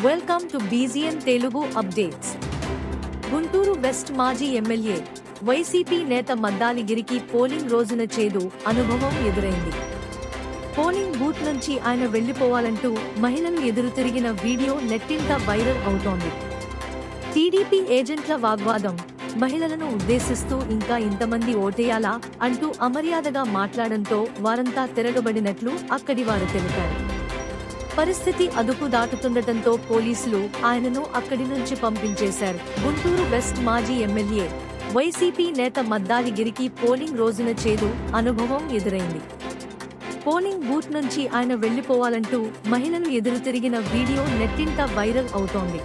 Welcome to BGM Telugu updates Guntur west మాజీ MLA YCP నేత మద్దాలిగిరికి పోలింగ్ రోజున చేదు అనుభవం ఎదురైంది. పోలింగ్ బూత్ నుంచి ఆయన వెళ్ళిపోవాలంటూ మహిళలు ఎదురు తిరిగిన వీడియో నెట్టింట వైరల్ అవుతోంది. టీడీపీ ఏజెంట్ల వాగ్వాదం మహిళలను ఉద్దేశిస్తూ ఇంకా ఇంతమంది ఓటేయాలా అంటూ అమర్యాదగా మాట్లాడంతో వారంతా తిరగబడినట్లు అక్కడి వారు తెలిపారు. పరిస్థితి అదుపు దాటుతుండటంతో పోలీసులు ఆయనను అక్కడి నుంచి పంపించేశారు. గుంటూరు వెస్ట్ మాజీ ఎమ్మెల్యే వైసీపీ నేత మద్దాలిగిరికి పోలింగ్ రోజున చేదు అనుభవం ఎదురైంది. పోలింగ్ బూత్ నుంచి ఆయన వెళ్ళిపోవాలంటూ మహిళలు ఎదురు తిరిగిన వీడియో నెట్టింట వైరల్ అవుతోంది.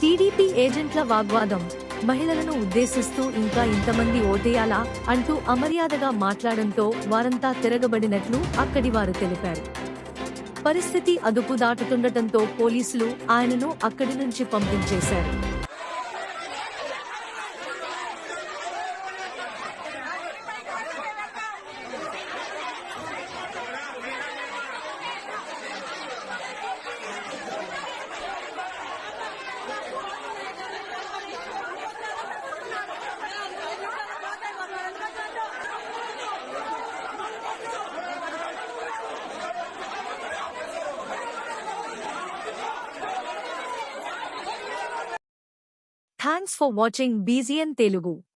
టీడీపీ ఏజెంట్ల వాగ్వాదం మహిళలను ఉద్దేశిస్తూ ఇంకా ఇంతమంది ఓటేయాలా అంటూ అమర్యాదగా మాట్లాడంతో వారంతా తిరగబడినట్లు అక్కడి వారు తెలిపారు. పరిస్థితి అదుపు దాటుతుండటంతో పోలీసులు ఆయనను అక్కడి నుంచి పంపించేశారు. Thanks for watching BGN Telugu